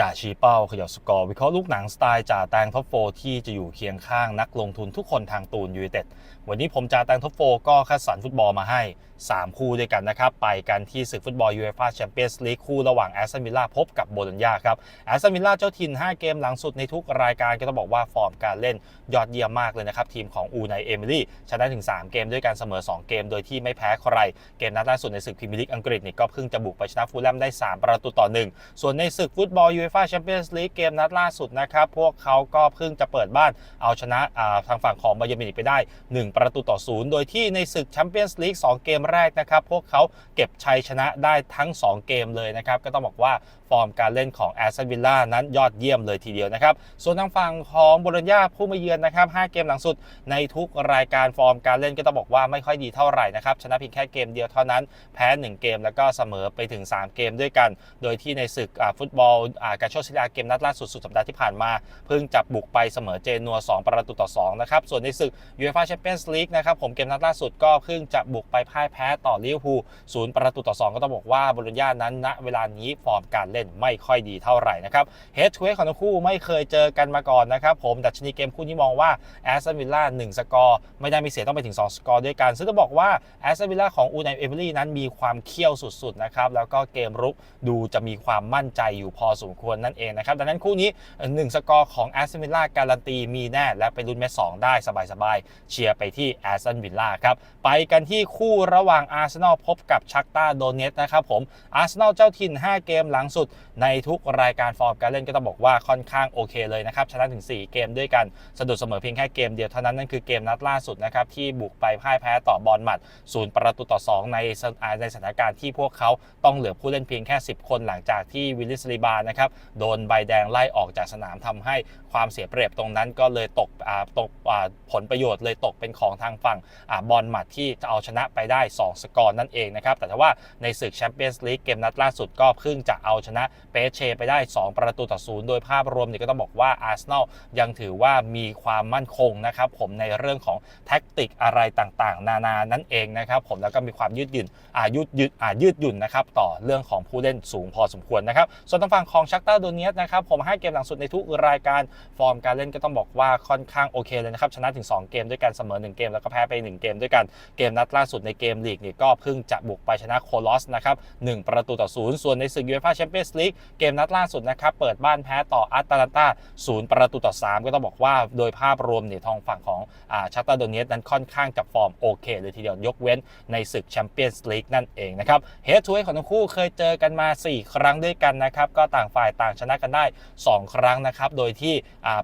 จ่าชี้เป้าขยับสกอร์ วิเคราะห์ลูกหนังสไตล์จ่าแตงท็อปโฟที่จะอยู่เคียงข้างนักลงทุนทุกคนทางตูนยูไนเต็ดวันนี้ผมจ่าแตงท็อปโฟก็คัดสรรฟุตบอลมาให้3 คู่ด้วยกันนะครับ ไปกันที่ศึกฟุตบอลยูเอฟ่าแชมเปี้ยนส์ลีกคู่ระหว่างแอสตันวิลล่าพบกับโบโลญญาครับแอสตันวิลล่าเจ้าถิ่น 5 เกมหลังสุดในทุกรายการก็ต้องบอกว่าฟอร์มการเล่นยอดเยี่ยมมากเลยนะครับทีมของอูไนเอมิลี่ชนะถึง 3 เกมด้วยกันเสมอ 2 เกม โดยที่ไม่แพ้ใคร เกมนัดล่าสุดในศึกพรีเมียร์ลีกอังกฤษนี่ก็เพิ่งจะบุกไปชนะฟูลแลมได้ 3 ประตูต่อ 1 ส่วนในศึกฟุตบอลยูเอฟ่าแชมเปี้ยนส์ลีกเกมนัดล่าสุดนะครับพวกเขาก็เพิ่งจะเปิดบ้านเอาชนะทางฝั่งของบาเยอร์มิวนิกไปได้ 1 ประตูต่อศูนย์โดยที่ในศึกแชมเปี้ยนส์ลีก2เกมแรกนะครับ พวกเขาเก็บชัยชนะได้ทั้ง 2 เกมเลยนะครับ ก็ต้องบอกว่าฟอร์มการเล่นของแอสตันวิลล่านั้นยอดเยี่ยมเลยทีเดียวนะครับ ส่วนทางฝั่งของโบโลญญาผู้มาเยือนนะครับ 5 เกมหลังสุดในทุกรายการฟอร์มการเล่นก็ต้องบอกว่าไม่ค่อยดีเท่าไหร่นะครับ ชนะเพียงแค่เกมเดียวเท่านั้น แพ้ 1 เกมแล้วก็เสมอไปถึง 3 เกมด้วยกัน โดยที่ในศึกฟุตบอลกาโชซิลาเกมนัดล่าสุดสุดสัปดาห์ที่ผ่านมา เพิ่งจับบุกไปเสมอเจนัว 2 ประตูต่อ 2 นะครับ ส่วนในศึกยูเอฟ่าแชมเปี้ยนส์ลีกนะครับผมเกมนัดล่าสุดก็เพิ่งจะบุกไปพ่ายแแพ้ต่อลิเวอร์พูลศูนย์ประตูต่อ 2 ก็ต้องบอกว่าบโลญญานั้นณเวลานี้ฟอร์มการเล่นไม่ค่อยดีเท่าไหร่นะครับเฮดทูเฮดของทั้งคู่ไม่เคยเจอกันมาก่อนนะครับผมดัชนีเกมคู่นี้มองว่าแอสตันวิลล่า1สกอร์ไม่ได้มีเสียต้องไปถึง 2 สกอร์ด้วยกัน ซึ่งต้องบอกว่าแอสตันวิลล่าของอูนายเอมิลี่นั้นมีความเขี้ยวสุดๆนะครับแล้วก็เกมรุกดูจะมีความมั่นใจอยู่พอสมควรนั่นเองนะครับดังนั้นคู่นี้ 1 สกอร์ของแอสตันวิลล่าการันตีมีแน่และไปลุ้นแมตช์สได้สบายๆเชียร์ไปที่แอสตันวิลล่าครับไปกันที่คู่ระหว่างอาร์เซนอลพบกับชักตาโดเนตนะครับผมอาร์เซนอลเจ้าถิ่น 5 เกมหลังสุด ในทุกรายการฟอร์มการเล่นก็ต้องบอกว่าค่อนข้างโอเคเลยนะครับชนะถึง 4 เกมด้วยกันสะดุดเสมอเพียงแค่เกมเดียวเท่านั้นนั่นคือเกมนัดล่าสุดนะครับที่บุกไปพ่ายแพ้ต่อบอลหมัดศูนย์ประตูต่อ 2 ในในสถานการณ์ที่พวกเขาต้องเหลือผู้เล่นเพียงแค่ 10 คนหลังจากที่วิลลิสลีบานะครับโดนใบแดงไล่ออกจากสนามทำให้ความเสียเปรียบตรงนั้นก็เลยตกตกผลประโยชน์เลยตกเป็นของทางฝั่งบอลหมัดที่จะเอาชนะไปได้2 สกอร์นั่นเองนะครับ แต่ว่าในศึกแชมเปี้ยนส์ลีกเกมนัดล่าสุดก็เพิ่งจะเอาชนะเปเชไปได้ 2 ประตูต่อศูนย์โดยภาพรวมเนี่ยก็ต้องบอกว่าอาร์เซนอลยังถือว่ามีความมั่นคงนะครับผมในเรื่องของแท็กติกอะไรต่างๆ นานานั่นเองนะครับผมแล้วก็มีความยืดหยุ่นอายืดยืดอายืดหยุ่นนะครับต่อเรื่องของผู้เล่นสูงพอสมควรนะครับส่วนทางฝั่งของชักตาโดเนียสนะครับผมให้เกมหลังสุดในทุกรายการฟอร์มการเล่นก็ต้องบอกว่าค่อนข้างโอเคเลยนะครับชนะถึง 2 เกมด้วยกันเสมอ 1 เกมแล้วก็แพ้ไป 1 เกมด้วยกันเกมนัดล่าสุดในเกมลีกเนี่ยก็เพิ่งจะบุกไปชนะโคลอสนะครับ1ประตูต่อศูนย์ส่วนในศึกยูเอฟ่าแชมเปี้ยนส์ลีกเกมนัดล่าสุดนะครับเปิดบ้านแพ้ต่ออัตแลนตาศูนย์ประตูต่อ 3 ก็ต้องบอกว่าโดยภาพรวมเนี่ยทางฝั่งของชัตตาโดเนียสนั้นค่อนข้างจะฟอร์มโอเคเลยทีเดียวยกเว้นในศึกแชมเปี้ยนส์ลีกนั่นเองนะครับเฮดทูเฮดของทั้งคู่เคยเจอกันมา 4 ครั้งด้วยกันนะครับก็ต่างฝ่ายต่างชนะกันได้ 2 ครั้งนะครับโดยที่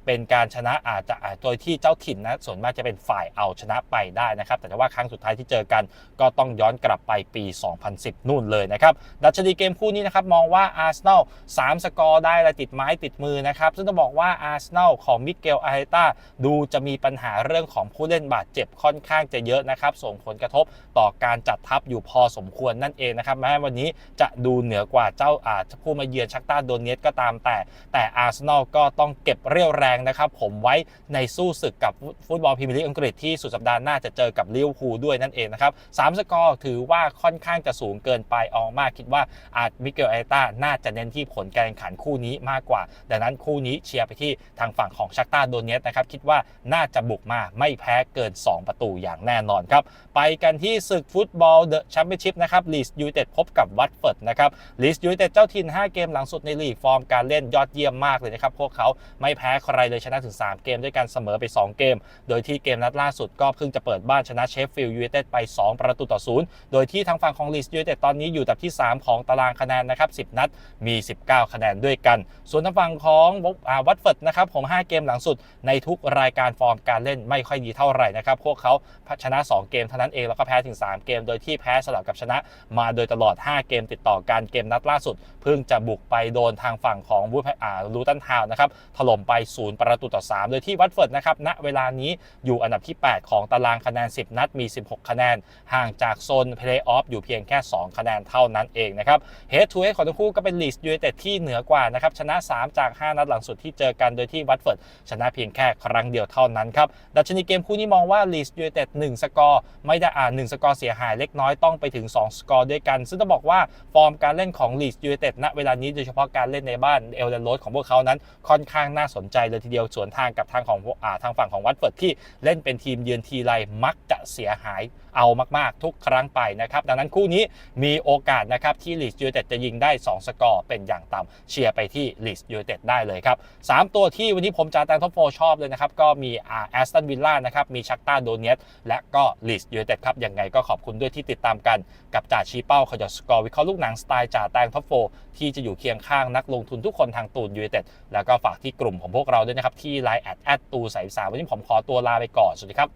เป็นการชนะอาจจะโดยที่เจ้าถิ่นนะส่วนมากจะเป็นฝ่ายเอาชนะไปได้นะครับแต่ว่าครั้งสุดท้ายที่เจอกันก็ต้องย้อนกลับไปปี 2010 นู่นเลยนะครับดัชนีเกมคู่นี้นะครับมองว่าอาร์เซนอล3สกอร์ได้และติดไม้ติดมือนะครับซึ่งต้องบอกว่าอาร์เซนอลของมิเกลอาเฮตาดูจะมีปัญหาเรื่องของผู้เล่นบาดเจ็บค่อนข้างจะเยอะนะครับส่งผลกระทบต่อการจัดทัพอยู่พอสมควรนั่นเองนะครับแม้วันนี้จะดูเหนือกว่าเจ้าอาผู้มาเยือนชักตาโดเนสก็ตามแต่ แต่อาร์เซนอลก็ต้องเก็บเรี่ยวแรงนะครับ ผมไว้ในสู้ศึกกับฟุตบอลพรีเมียร์ลีกอังกฤษที่สุดสัปดาห์หน้าจะเจอกับลิเวอร์พูลด้วยนั่นเองนะครับสามสกอร์ถือว่าค่อนข้างจะสูงเกินไปออกมากคิดว่าอาจมิเกลอาเฮตาน่าจะเน้นที่ผลการแข่งขันคู่นี้มากกว่า ดังนั้นคู่นี้เชียร์ไปที่ทางฝั่งของชักตาโดเนสนะครับคิดว่าน่าจะบุกมาไม่แพ้เกิน 2 ประตูอย่างแน่นอนครับไปกันที่ศึกฟุตบอลเดอะแชมเปี้ยนชิพนะครับลีสยูเต็ดพบกับวัตเฟิร์ดนะครับลีสยูเต็ดเจ้าถิ่น5 เกมหลังสุดในลีกฟอร์มการเล่นยอดเยี่ยมมากเลยนะครับพวกเขาไม่แพ้ใครเลยชนะถึง 3 เกมด้วยกันเสมอไป 2 เกม โดยที่เกมนัดล่าสุดก็เพิ่งจะเปิดบ้านชนะเชฟฟิลด์ยูไนเต็ดไป 2 ประตูต่อศูนย์โดยที่ทางฝั่งของลีสยูไนเต็ดตอนนี้อยู่อันดับที่ 3 ของตารางคะแนนนะครับ10 นัดมี 19 คะแนนด้วยกัน ส่วนทางฝั่งของวัตเฟิร์ดนะครับผม5เกมหลังสุดในทุกรายการฟอร์มการเล่นไม่ค่อยดีเท่าไหร่นะครับ พวกเขาชนะ 2 เกมเท่านั้นเอง แล้วก็แพ้ถึง 3 เกม โดยที่แพ้สลับกับชนะมาโดยตลอด 5 เกมติดต่อกันเกมนัดล่าสุด เพิ่งจะบุกไปโดนทางฝั่งของบูลูตันทาวนะครับถล่มไป 0 ประตูต่อ 3 โดยที่วัตเฟิร์ดนะครับณเวลานี้อยู่อันดับที่ 8 ของตารางคะแนน 10 นัดมี 16 คะแนนห่างจากโซนเพลย์ออฟอยู่เพียงแค่ 2 คะแนนเท่านั้นเองนะครับเฮดทูเฮดของทั้งคู่ก็เป็นลีสยูไนเต็ดที่เหนือกว่านะครับชนะ 3 จาก 5 นัดหลังสุดที่เจอกันโดยที่วัตเฟิร์ดชนะเพียงแค่ครั้งเดียวเท่านั้นครับดัชนีเกมคู่นี้มองว่าลีสยูไนเต็ด1สกอร์ไม่ได้อ่าน1สกอร์เสียหายเล็กน้อยต้องไปถึง 2 สกอร์ด้วยกัน ซึ่งต้องบอกว่าฟอร์มการเล่นของลีสยูไนเต็ดณเวลานี้โดยเฉพาะการเล่นในบ้านเอลเดนโรดของพวกเขานั้นค่อนข้างน่าสนใจเลยทีเดียวสวนทางกับทางของอ่าทางฝั่งของวัตเฟิร์ดที่เล่นเป็นทีมเยือนทีไรมักจะเสียหายเอามากๆทุกครั้งไปนะครับดังนั้นคู่นี้มีโอกาสนะครับที่ลีสยูไนเต็ดจะยิงได้ 2 สกอร์เป็นอย่างต่ำเชียร์ไปที่ลีสยูไนเต็ดได้เลยครับสามตัวที่วันนี้ผมจะแตงท็อปโฟชอบเลยนะครับก็มีอาแอสตันวิลล่านะครับมีชักตาโดเนตและก็ลีสยูไนเต็ดครับยังไงก็ขอบคุณด้วยที่ติดตามกันกับจ่าชี้เป้าขยอสกอร์วิเคราะห์ลูกหนังสไตล์จ่าแตงท็อปโฟที่จะอยู่เคียงข้างนักลงทุนทุกคนทางตูนยูไนเต็ดแล้วก็ฝากที่กลุ่มของพวกเราด้วยนะครับที่ไลน์แอดแอดตูใสสาวันนี้ผมขอตัวลาไปก่อนสวัสดีครับ